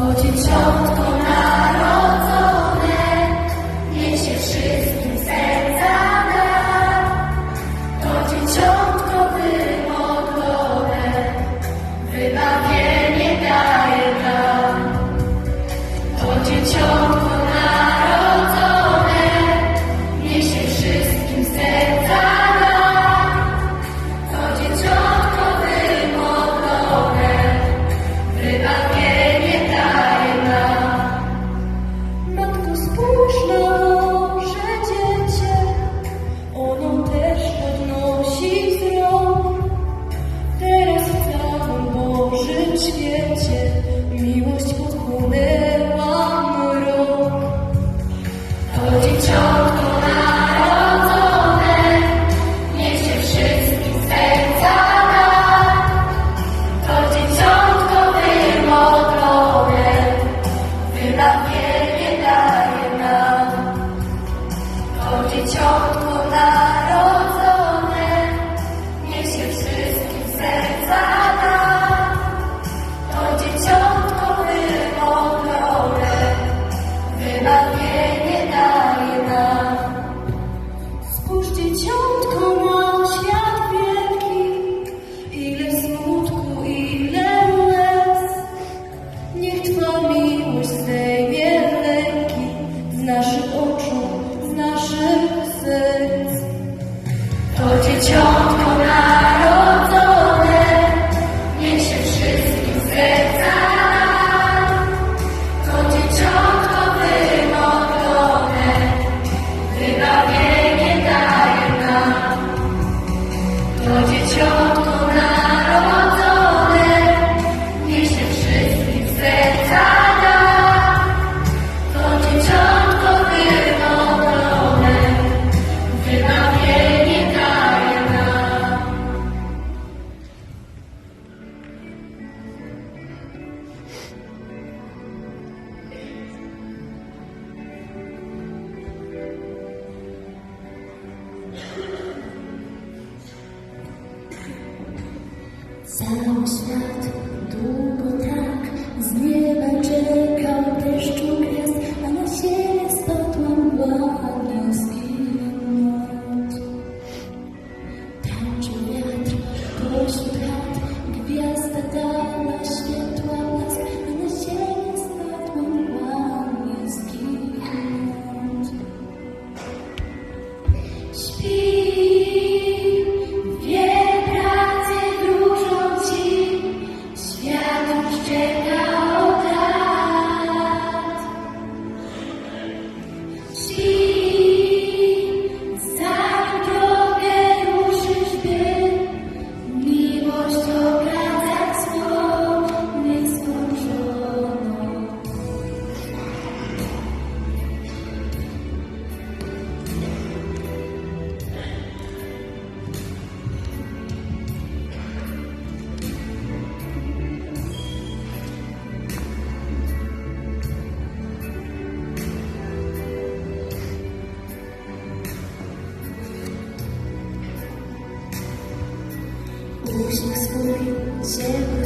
我坚强。Dzieciątko narodzone, niech wszystkim serca da. To dzieciątko wymodlone, wybawienie daje nam. To dzieciątko scared.